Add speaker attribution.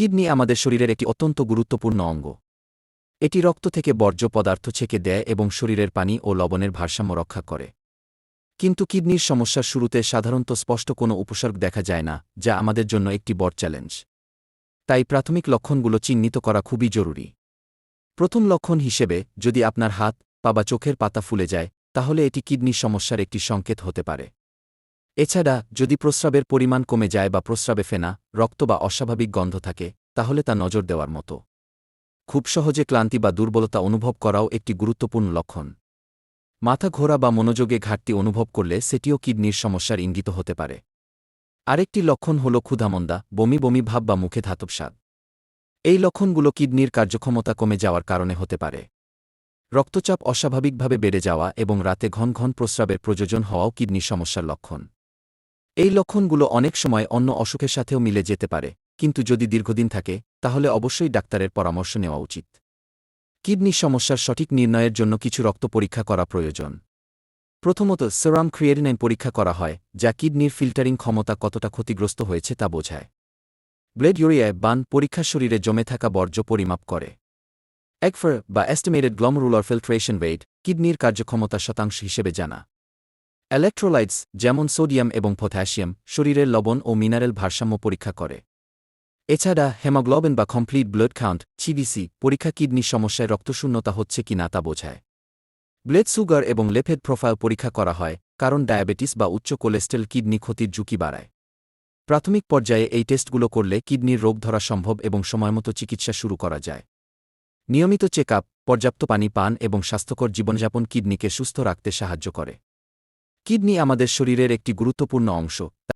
Speaker 1: Kidney আমাদের শরীরের একটি অত্যন্ত গুরুত্বপূর্ণ অঙ্গ। এটি রক্ত থেকে বর্জ্য পদার্থ ছেঁকে দেয় এবং শরীরের পানি ও লবণের ভারসাম্য রক্ষা করে। কিন্তু কিডনির সমস্যার শুরুতে সাধারণত স্পষ্ট কোনো উপসর্গ দেখা যায় না, যা আমাদের জন্য একটি বড় চ্যালেঞ্জ। তাই প্রাথমিক লক্ষণগুলো চিহ্নিত করা খুবই জরুরি। প্রথম লক্ষণ হিসেবে, যদি আপনার হাত, পা বা চোখের পাতা ফুলে যায়, তাহলে এটি কিডনির সমস্যার একটি সংকেত হতে পারে। এছাড়া, যদি প্রস্রাবের পরিমাণ কমে যায় বা প্রস্রাবে ফেনা, রক্ত বা অস্বাভাবিক গন্ধ থাকে, তাহলে তা নজর দেওয়ার মতো। খুব সহজে ক্লান্তি বা দুর্বলতা অনুভব করাও একটি গুরুত্বপূর্ণ লক্ষণ। মাথা ঘোরা বা মনোযোগে ঘাটতি অনুভব করলে সেটিও কিডনির সমস্যার ইঙ্গিত হতে পারে। আরেকটি লক্ষণ হল ক্ষুধামন্দা, বমি বমি ভাব বা মুখে ধাতব স্বাদ এই লক্ষণগুলো কিডনির কার্যক্ষমতা কমে যাওয়ার কারণে হতে পারে। রক্তচাপ অস্বাভাবিকভাবে বেড়ে যাওয়া এবং রাতে ঘন ঘন প্রস্রাবের প্রয়োজন হওয়াও কিডনির সমস্যার লক্ষণ। এই লক্ষণগুলো অনেক সময় অন্য অসুখের সাথেও মিলে যেতে পারে, কিন্তু যদি দীর্ঘদিন থাকে, তাহলে অবশ্যই ডাক্তারের পরামর্শ নেওয়া উচিত। কিডনি সমস্যার সঠিক নির্ণয়ের জন্য কিছু রক্ত পরীক্ষা করা প্রয়োজন। প্রথমত, সেরাম ক্রিয়েটিনাইন পরীক্ষা করা হয়, যা কিডনির ফিল্টারিং ক্ষমতা কতটা ক্ষতিগ্রস্ত হয়েছে তা বোঝায়। ব্লেড ইউরিয়ায় বান পরীক্ষা শরীরে জমে থাকা বর্জ্য পরিমাপ করে। একফার বা এস্টিমেটেড গ্লমরুলার ফিল্ট্রেশন ওয়েট কিডনির কার্যক্ষমতা শতাংশ হিসেবে জানা। ইলেকট্রোলাইটস যেমন সোডিয়াম এবং পটাশিয়াম, শরীরের লবণ ও মিনারেল ভারসাম্য পরীক্ষা করে। এছাড়া হেমোগ্লোবিন বা কমপ্লিট ব্লাড কাউন্ট সিবিসি পরীক্ষা কিডনি সমস্যায় রক্তশূন্যতা হচ্ছে কি না তা বোঝায়। ব্লেড সুগার এবং লেফেড প্রোফাইল পরীক্ষা করা হয়, কারণ ডায়াবেটিস বা উচ্চ কোলেস্টেরল কিডনি ক্ষতির ঝুঁকি বাড়ায়। প্রাথমিক পর্যায়ে এই টেস্টগুলো করলে কিডনির রোগ ধরা সম্ভব এবং সময়মতো চিকিৎসা শুরু করা যায়। নিয়মিত চেকআপ পর্যাপ্ত পানি পান এবং স্বাস্থ্যকর জীবনযাপন কিডনিকে সুস্থ রাখতে সাহায্য করে। কিডনি আমাদের শরীরের একটি গুরুত্বপূর্ণ অংশ।